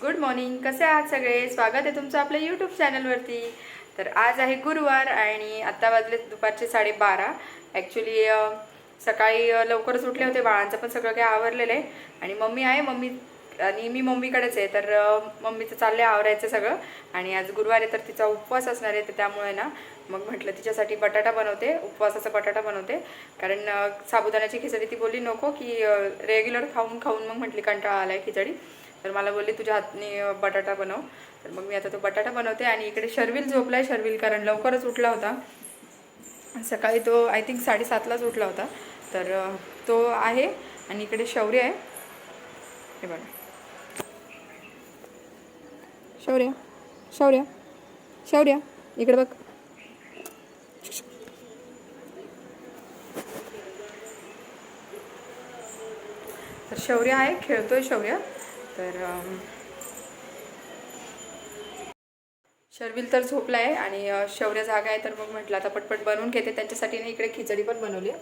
Good morning. कसे आहात सगळे? स्वागत आहे तुमचं आपल्या यूट्यूब चॅनलवरती तर आज आहे गुरुवार आणि आत्ता वाजले दुपारचे साडेबारा. ॲक्च्युली सकाळी लवकरच उठले होते बाळांचं पण सगळं काही आवरलेलं आहे. आणि मम्मी आहे मम्मी आणि मी मम्मीकडेच आहे. तर मम्मीचं चाललं आहे आवरायचं सगळं. आणि आज गुरुवार आहे तर तिचा उपवास असणार आहे तर त्यामुळे ना मग म्हटलं तिच्यासाठी बटाटा बनवते. उपवासाचा बटाटा बनवते. कारण साबुदाण्याची खिचडी ती बोलली नको की रेग्युलर खाऊन खाऊन मग म्हटली कंटाळा आला आहे खिचडी. तर मला बोलली तुझ्या हातने बटाटा बनव. तर मग मी आता तो बटाटा बनवते आणि इकडे शर्विल झोपलाय शर्विल कारण लवकरच उठला होता. सकाळी तो आय थिंक साडेसातलाच उठला होता. तर तो आहे आणि इकडे शौर्य आहे. हे बघा. शौर्य शौर्य शौर्य इकडे बघ. तर शौर्य आहे खेळतोय शौर्य. तर शर्विल तर झोपला आहे आणि शौर्य जागा आहे तर मग म्हटलं आता पटपट बनवून घेते. त्यांच्यासाठी ना इकडे खिचडी पण बनवली आहे.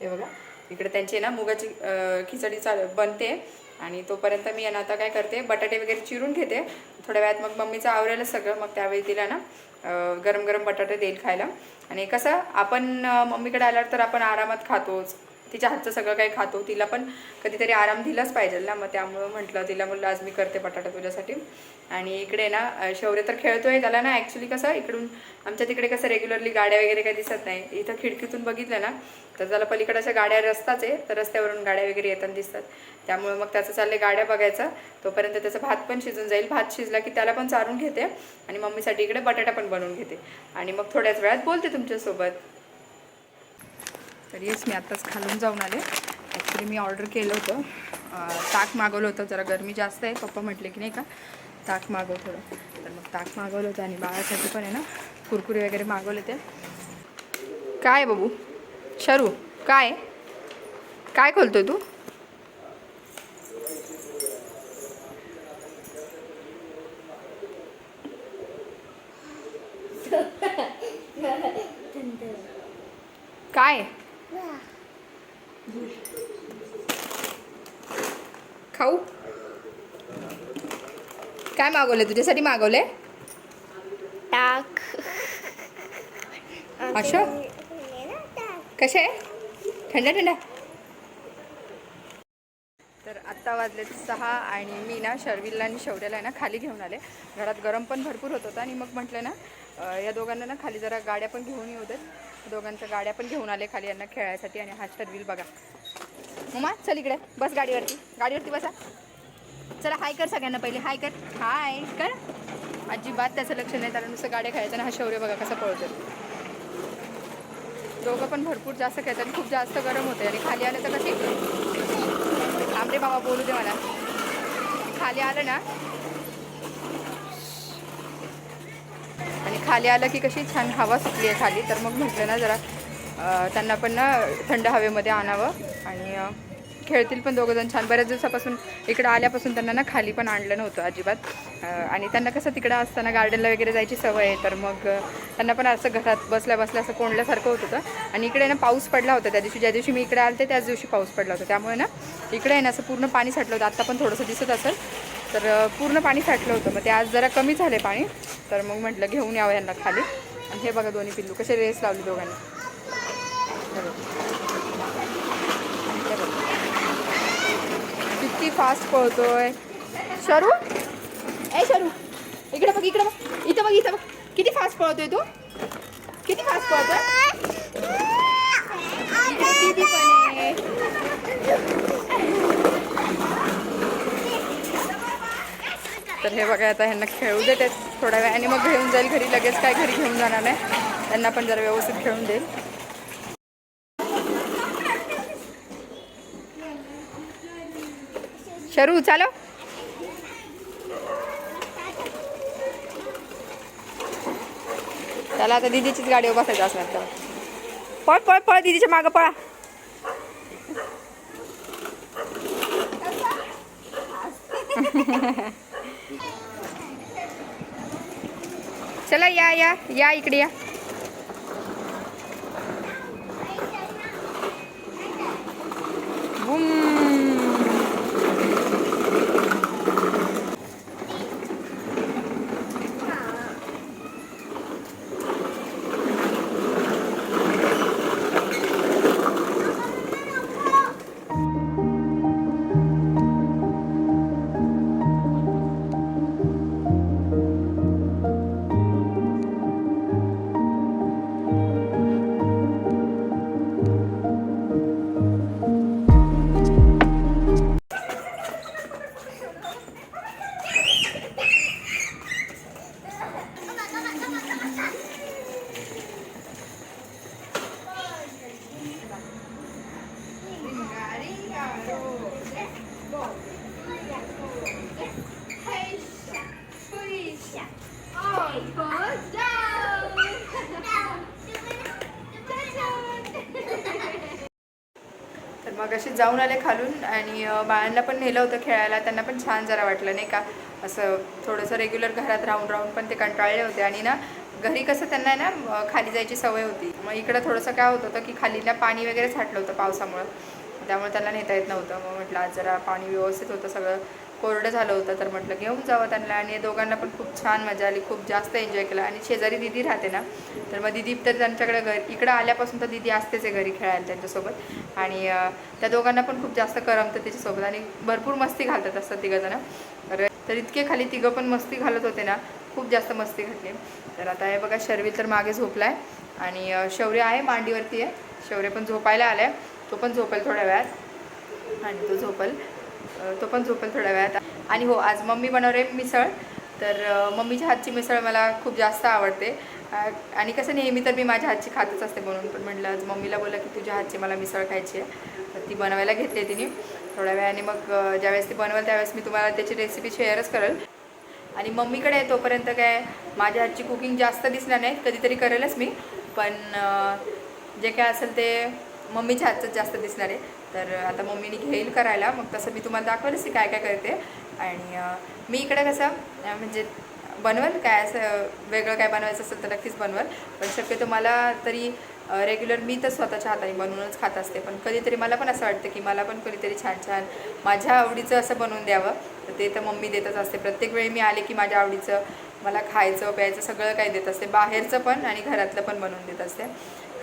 हे बघा इकडे त्यांची ना मुगाची खिचडी चाल बनते. आणि तोपर्यंत मी यांना ना आता काय करते बटाटे वगैरे चिरून घेते. थोड्या वेळात मग मम्मीचं आवरायला सगळं मग त्यावेळी तिला ना गरम गरम बटाटे देईल खायला. आणि कसं आपण मम्मीकडे आल्यावर तर आपण आरामात खातोच. तिच्या हातचं सगळं काही खातो. तिला पण कधीतरी आराम दिलाच पाहिजे ना. मग त्यामुळं म्हटलं तिला म्हणलं आज मी करते बटाटा तुझ्यासाठी. आणि इकडे ना शौर्य तर खेळतोय त्याला ना ॲक्च्युली कसं इकडून आमच्या तिकडे कसं रेग्युलरली गाड्या वगैरे काही दिसत नाही. इथं खिडकीतून बघितलं ना तर त्याला अशा गाड्या रस्ताच आहे तर रस्त्यावरून गाड्या वगैरे येताना दिसतात. त्यामुळे मग त्याचं चाललंय गाड्या बघायचा. तोपर्यंत त्याचा भात पण शिजून जाईल. भात शिजला की त्याला पण चारून घेते आणि मम्मीसाठी इकडे बटाटा पण बनवून घेते. आणि मग थोड्याच वेळात बोलते तुमच्यासोबत. तर येस मी आत्ताच खालून जाऊन आले. ॲक्च्युली मी ऑर्डर केलं होतं. ताक मागवलं होतं. जरा गरमी जास्त आहे. पप्पा म्हटले की नाही का ताक मागव थोडं. तर मग ताक मागवलं होतं आणि बाळासाठी पण आहे ना कुरकुरे वगैरे मागवले ते. काय बाबू? शरू काय? काय खोलतोय तू काय खाऊ. काय मागवले तुझ्यासाठी मागवले टाक असं? कसे? आहे थंड थंड. तर आत्ता वाजले सहा आणि मी ना शर्विलला आणि शौर्याला ना खाली घेऊन आले. घरात गरम पण भरपूर होत होता आणि मग म्हटलं ना या दोघांना ना खाली जरा गाड्या पण घेऊन येऊ देत. दोघांच्या गाड्या पण घेऊन आले खाली यांना खेळायसाठी आणि हा शर्विल बघा. मम्मा चल इकडे बस गाडीवरती. गाडीवरती बसा. चला हाय कर सगळ्यांना पहिले. हाय कर. हाय कर. अजिबात त्याचं लक्ष नाही त्याला नुसतं गाड्या खेळायचं ना हा शौर्य बघा कसा पळतो दोघं पण भरपूर जास्त खेळतात आणि खूप जास्त गरम होते आणि खाली आलं तर कशी आमरे बाबा बोलू दे मला. खाली आलं ना खाली आलं की कशी छान हवा सुटली आहे खाली तर मग म्हटलं ना जरा त्यांना पण ना थंड हवेमध्ये आणावं. आणि खेळतील पण दोघं जण छान. बऱ्याच दिवसापासून इकडं आल्यापासून त्यांना ना खाली पण आणलं नव्हतं अजिबात. आणि त्यांना कसं तिकडं असताना गार्डनला वगैरे जायची सवय आहे तर मग त्यांना पण असं घरात बसल्या बसल्या असं कोंडल्यासारखं होत होतं. आणि इकडे ना पाऊस पडला होता त्या दिवशी. ज्या दिवशी मी इकडे आलते त्याच दिवशी पाऊस पडला होता. त्यामुळे ना इकडे आहे ना असं पूर्ण पाणी साठलं होतं. आत्ता पण थोडंसं दिसत असेल. तर पूर्ण पाणी साठलं होतं. मग ते आज जरा कमी झाले पाणी. तर मग म्हटलं घेऊन यावं यांना खाली. आणि हे बघा दोन्ही पिल्लू कसे रेस लावले दोघांनी. किती फास्ट पळतोय. शरू? ए शरू. इकडे बघ इकडे बघ. इथं बघ इथं बघ. किती फास्ट पळतोय तू? किती फास्ट पळतोय इकडे दीदी पण आहे तर हे बघा आता ह्यांना खेळू देते थोड्या वेळ आणि मग घेऊन जाईल घरी. लगेच काय घरी घेऊन जाणार नाही. त्यांना पण जरा व्यवस्थित खेळून देईल. शरू चालो त्याला आता दिदीचीच गाडी बसायचं असणार तर पळ पळ पळ दीदीच्या मागं पळा. चला या या या इकडे या. जाऊन आले खालून आणि बाळांना पण नेलं होतं खेळायला. त्यांना पण छान जरा वाटलं नाही का? असं थोडंसं रेग्युलर घरात राहून राहून पण ते कंटाळले होते. आणि ना घरी कसं त्यांना आहे ना खाली जायची सवय होती. मग इकडं थोडंसं काय होत होतं की खाली ना पाणी वगैरे साठलं होतं पावसामुळं. त्यामुळे त्यांना नेता येत नव्हतं. मग म्हटलं आज जरा पाणी व्यवस्थित होतं सगळं. कोरडं झालं होतं तर म्हटलं घेऊन जावं त्यांना. आणि दोघांना पण खूप छान मजा आली खूप जास्त एन्जॉय केला. आणि शेजारी दिदी राहते ना तर मग दिदी तर त्यांच्याकडे घर इकडं आल्यापासून तर दिदी असतेच आहे घरी खेळायला त्यांच्यासोबत. आणि त्या दोघांना पण खूप जास्त करमतं त्याच्यासोबत आणि भरपूर मस्ती घालतात असतात तिघंजणं. तर तर इतके खाली तिघं पण मस्ती घालत होते ना खूप जास्त मस्ती घातली. तर आता हे बघा शर्वी तर मागे झोपला आहे आणि शौर्य आहे मांडीवरती आहे. शौर्य पण झोपायला आला आहे तो पण झोपेल थोड्या वेळात. आणि तो झोपल. तो पण झोपेल थोड्या वेळात. आणि हो आज मम्मी बनवले मिसळ. तर मम्मीच्या हातची मिसळ मला खूप जास्त आवडते. आणि कसं नेहमी तर मी माझ्या हातची खातच असते म्हणून पण म्हटलं आज मम्मीला बोललं की तुझ्या हातची मला मिसळ खायची आहे. तर ती बनवायला घेतली आहे तिने. थोड्या वेळाने मग ज्यावेळेस ती बनवेल त्यावेळेस मी तुम्हाला त्याची रेसिपी शेअरच करेल. आणि मम्मीकडे आहे तोपर्यंत काय माझ्या हातची कुकिंग जास्त दिसणार नाही कधीतरी करेलच मी. पण जे काय असेल ते मम्मीच्या हातचंच जास्त दिसणार आहे. तर आता मम्मीने घेईल करायला. मग तसं मी तुम्हाला दाखवलंच की काय काय करते. आणि मी इकडे कसं म्हणजे बनवल काय असं वेगळं काय बनवायचं असेल तर नक्कीच बनवल. पण शक्यतो मला तरी रेग्युलर मी तर स्वतःच्या हाताने बनवूनच खात असते. पण कधीतरी मला पण असं वाटतं की मला पण कधीतरी छान छान माझ्या आवडीचं असं बनवून द्यावं. तर ते तर मम्मी देतच असते. प्रत्येक वेळी मी आले की माझ्या आवडीचं मला खायचं प्यायचं सगळं काही देत असते. बाहेरचं पण आणि घरातलं पण बनवून देत असते.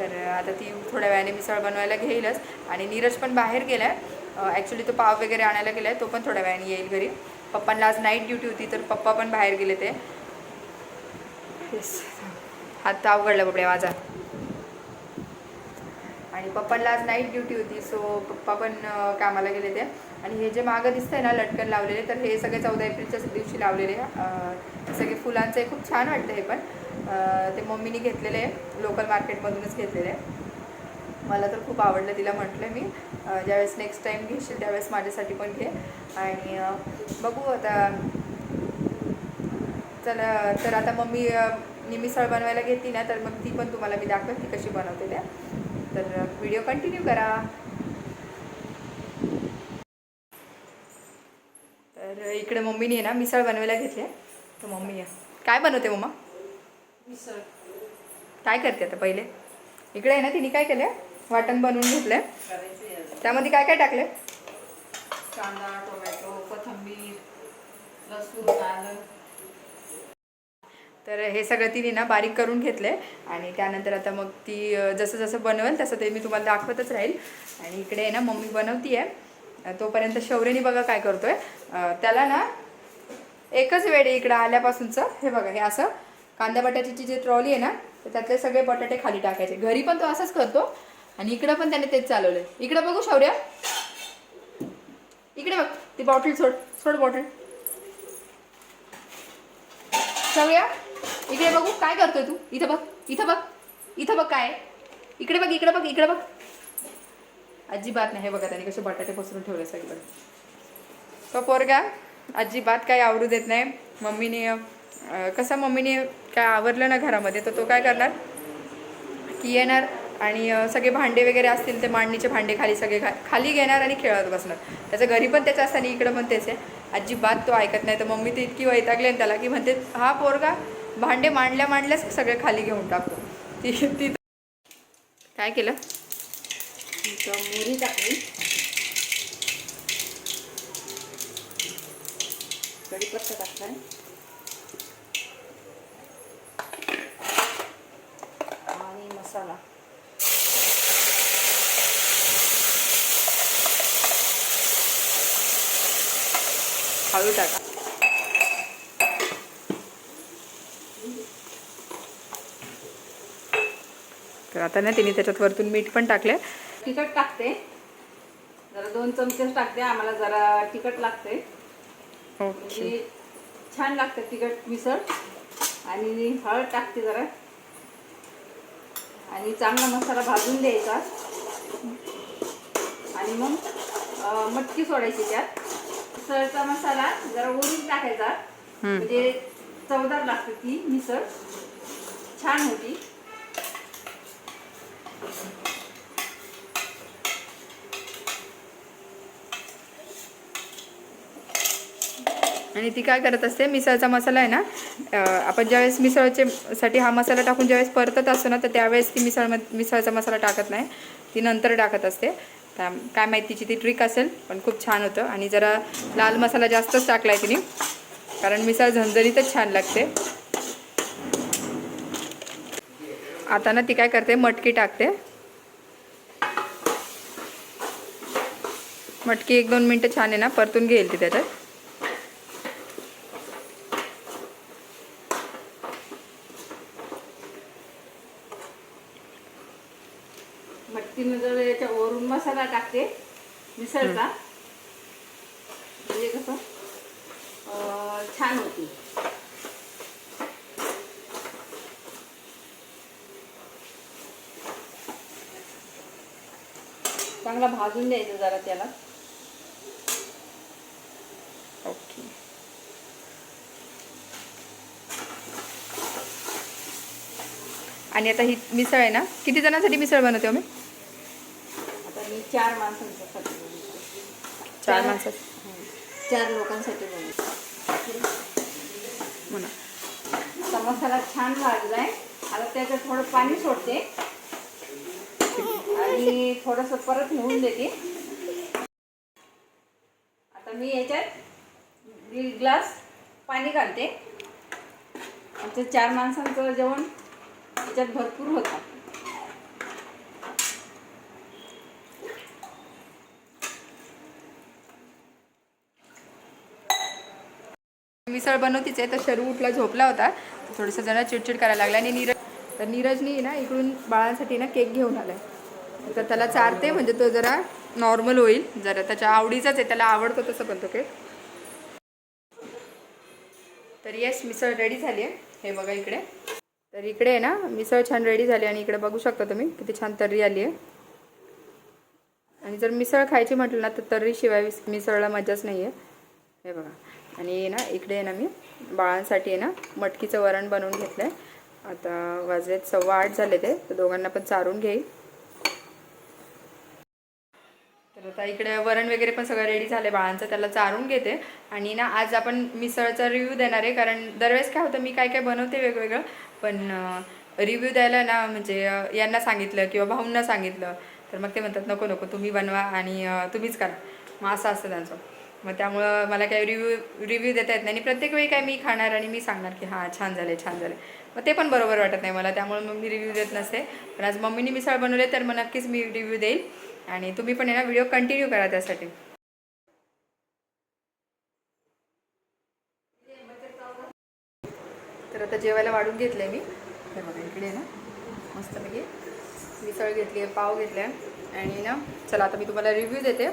तर आता ती थोड्या वेळाने मिसळ बनवायला घेईलच. आणि नीरज पण बाहेर गेला आहे ॲक्च्युली तो पाव वगैरे आणायला गेला आहे तो पण थोड्या वेळाने येईल घरी. पप्पांना आज नाईट ड्युटी होती तर पप्पा पण बाहेर गेले ते. हात अवघडला बाबड्या माझा. आणि पप्पांना आज नाईट ड्युटी होती सो पप्पा पण कामाला गेले ते आणि हे जे मागं दिसतंय ना लटकन लावलेले तर हे सगळे चौदा एप्रिलच्याच दिवशी लावलेले. अं, हे सगळे खूप छान वाटतं हे पण. ते मम्मीने घेतलेले आहे लोकल मार्केटमधूनच घेतलेले. आहे मला तर खूप आवडलं तिला म्हटलं मी. ज्यावेळेस नेक्स्ट टाईम घेशील त्यावेळेस माझ्यासाठी पण घे. आणि बघू आता. चला तर आता मम्मी निमिसळ मिसळ बनवायला घेतली ना तर मग ती पण तुम्हाला मी दाखवेल ती कशी बनवते त्या. तर व्हिडिओ कंटिन्यू करा. तर इकडे मम्मीने आहे ना मिसळ बनवायला घेतली आहे. तर मम्मी आहे काय बनवते मम्मा? मिसळ. काय करते आता पहिले? इकडे आहे ना तिने काय केलं वाटण बनवून घेतलं. त्यामध्ये काय काय टाकले कांदा टोमॅटो कोथिंबीर लसूण आलं तर हे सगळं तिने ना बारीक करून घेतलंय. आणि त्यानंतर आता मग ती जसं जसं बनवेल तसं ते मी तुम्हाला दाखवतच राहील. आणि इकडे आहे ना मम्मी बनवती आहे तोपर्यंत शौर्यनी बघा काय करतोय. त्याला ना एकच वेळ आहे इकडं आल्यापासूनचं. हे बघा हे असं. कांदा बटाट्याची जी ट्रॉली आहे ना तर त्यातले सगळे बटाटे खाली टाकायचे. घरी पण तो असंच करतो. आणि इकडं पण त्याने तेच चालवलंय. इकडं बघू शौर्य. इकडे बघ ती बॉटल सोड सोड बॉटल. शौर्या? इकडे बघू काय करतोय तू? इथं बघ इथं बघ इथं बघ काय इकडे बघ इकडे बघ इकडे बघ. अजिबात नाही हे बघा त्याने कसे बटाटे पसरून ठेवले सगळीकडे. तो पोरगा अजिबात काही आवडू देत नाही. मम्मीने कसा मम्मीने काय आवरलं ना घरामध्ये तर तो काय करणार? की येणार आणि सगळे भांडे वगैरे असतील ते मांडणीचे भांडे खाली सगळे खा खाली घेणार आणि खेळत बसणार. त्याचं घरी पण त्याचं असतं आणि इकडं पण तेच आहे. अजिबात तो ऐकत नाही. तर मम्मी ते इतकी वैतागली त्याला की म्हणते हा पोरगा भांडे मांडल्या मांडल्याच सगळे खाली घेऊन टाकतो ती ती काय केलं? मोरी टाकली. कढीपत्ता टाकलाय. आणि मसाला. हळू टाका. तर आता ना तिने त्याच्यात वरतून मीठ पण टाकले तिखट टाकते. जरा दोन चमचेच टाकते. आम्हाला जरा तिखट लागते ओके. म्हणजे छान लागते तिखट मिसळ. आणि हळद टाकते जरा. आणि चांगला मसाला भाजून द्यायचा. आणि मग मटकी सोडायची त्यात. मिसळचा मसाला जरा ओढून टाकायचा. म्हणजे चवदार लागते ती मिसळ. छान होती. आणि ती काय करत असते? मिसळचा मसाला आहे ना? आपण ज्यावेळेस मिसळचे साठी हा मसाला टाकून ज्यावेळेस परतत असतो ना तर त्यावेळेस ती मिसळ मिसळचा मसाला टाकत नाही. ती नंतर टाकत असते. काय माहिती तिची ती ट्रिक असेल पण खूप छान होतं. आणि जरा लाल मसाला जास्तच टाकला आहे तिने. कारण मिसळ झणझणीतच छान लागते. आता ना ती काय करते मटकी टाकते. मटकी एक दोन मिनटं छान आहे ना परतून घेईल ती त्याच्यात. मटकीनं याच्या वरून मसाला टाकते मिसळचा म्हणजे कसं छान होती. चांगला भाजून द्यायचं जरा त्याला. ओके आणि आता ही मिसळ आहे ना? किती जणांसाठी मिसळ बनवते हो मी? आता मी चार माणसांसाठी. चार माणसात हं. चार लोकांसाठी बनवते. आता मसाला छान भाजलाय. आता त्याच्यात थोडं पाणी सोडते. आणि थोडंसं परत होऊन देते. आता मी याच्यात दीड ग्लास पाणी घालते. आमच्या चार माणसांचं जेवण त्याच्यात भरपूर होतं. मिसळ बनवतीच आहे तर शरू उठला झोपला होता. थोडंसं जरा चिडचिड करायला लागला आणि नीरज तर नीरजनी ना इकडून बाळांसाठी ना केक घेऊन आलाय. तर त्याला चारते म्हणजे तो जरा नॉर्मल होईल. जरा त्याच्या आवडीचाच आहे त्याला आवडतो तसं पण तो केक तर येस मिसळ रेडी झाली आहे. हे बघा इकडे. तर इकडे आहे ना मिसळ छान रेडी झाली आणि इकडे बघू शकता तुम्ही किती छान तर्री आली आहे. आणि जर मिसळ खायची म्हटलं ना तर तर्रीशिवाय मिसळला मजाच नाही आहे हे बघा. आणि ना इकडे आहे ना मी बाळांसाठी आहे ना मटकीचं वरण बनवून घेतलं आहे आता वाजलेत सव्वा आठ झाले ते तर दोघांना पण चारून घेईल. तर आता इकडे वरण वगैरे पण सगळं रेडी झालं बाळांचं त्याला चारून घेते. आणि ना आज आपण मिसळचा रिव्ह्यू देणार आहे कारण दरवेळेस काय होतं मी काय काय बनवते वेगवेगळं पण रिव्ह्यू द्यायला ना म्हणजे यांना सांगितलं किंवा भाऊंना सांगितलं. तर मग ते म्हणतात नको नको तुम्ही बनवा आणि तुम्हीच करा. मग असं असतं त्यांचं. मग त्यामुळं मला काही रिव्ह्यू रिव्ह्यू देता येत नाही. आणि प्रत्येक वेळी काय मी खाणार आणि मी सांगणार की हां छान झालं छान झालं मग ते पण बरोबर वाटत नाही मला त्यामुळे मग मी रिव्ह्यू देत नसते. पण आज मम्मीने मिसळ बनवले तर मग नक्कीच मी रिव्ह्यू देईल. आणि तुम्ही पण ना व्हिडिओ कंटिन्यू करा त्यासाठी. तर आता जेवायला वाढून घेतलंय मी. तर बघा इकडे ना मस्तपैकी मिसळ घेतली आहे पाव घेतले आणि ना चला आता मी तुम्हाला रिव्ह्यू देते.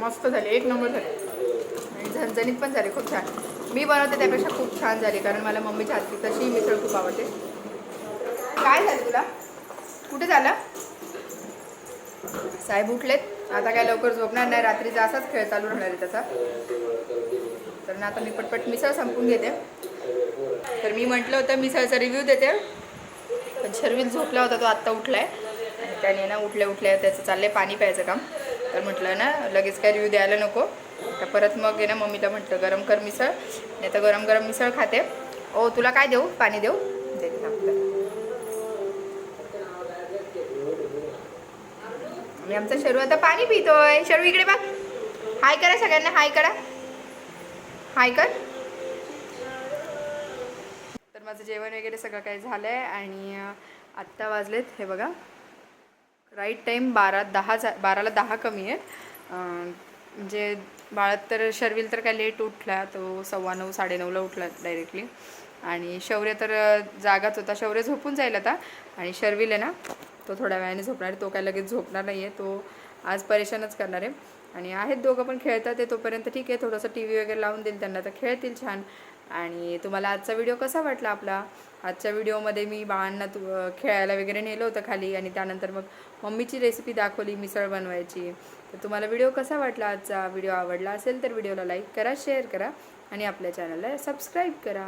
मस्त झाले एक नंबर झाले. आणि झणझणीत पण झाले खूप छान. मी बनवते त्यापेक्षा खूप छान झाली कारण मला मम्मीच्या हातची तशी मिसळ खूप आवडते. काय झालं तुला? कुठे झालं? साहेब उठलेत. आता काय लवकर झोपणार नाही. रात्रीचा असाच खेळ चालू राहणार आहे त्याचा. तर ना आता मी पटपट मिसळ संपून घेते. तर मी म्हटलं होतं मिसळचा रिव्ह्यू देते. पण शर्विल झोपला होता तो आत्ता उठला आहे त्याने ना उठल्या उठल्या त्याचं चाललंय पाणी प्यायचं काम. तर म्हटलं ना लगेच काय रिव्ह्यू द्यायला नको. तर परत मग आहे ना मम्मीला म्हटलं गरम कर मिसळ. नाही तर गरम गरम मिसळ खाते. ओ तुला काय देऊ? पाणी देऊ? दे मी आणि आमचा शरू आता पाणी पितोय. शरू इकडे बघ. हाय करा सगळ्यांना हाय करा. हाय कर. तर माझं जेवण वगैरे सगळं काही झालं आहे आणि आत्ता वाजलेत. हे बघा. राईट टाईम बारा दहा जा बाराला दहा कमी आहे म्हणजे बाळात तर शर्विल तर काय लेट उठला तो सव्वा नऊ साडेनऊला उठला डायरेक्टली आणि शौर्य तर जागाच होता. शौर्य झोपून जाईल आता. आणि शर्विल आहे ना तो थोड्या वेळाने झोपणार आहे. तो काय लगेच झोपणार नाही आहे तो आज परेशानच करणार आहे. आणि आहेत दोघं पण खेळतात ते तोपर्यंत ठीक आहे. थोडंसं टी व्ही वगैरे लावून देईल त्यांना. तर खेळतील छान. आणि तुम्हाला आजचा व्हिडिओ कसा वाटला आपला? आजच्या व्हिडिओमध्ये मी बाळांना तू खेळायला वगैरे नेलं होतं खाली आणि त्यानंतर मग मम्मीची रेसिपी दाखवली मिसळ बनवायची. तर तुम्हाला व्हिडिओ कसा वाटला आजचा? व्हिडिओ आवडला असेल तर व्हिडिओला लाईक करा शेअर करा आणि आपल्या चॅनलला सबस्क्राईब करा.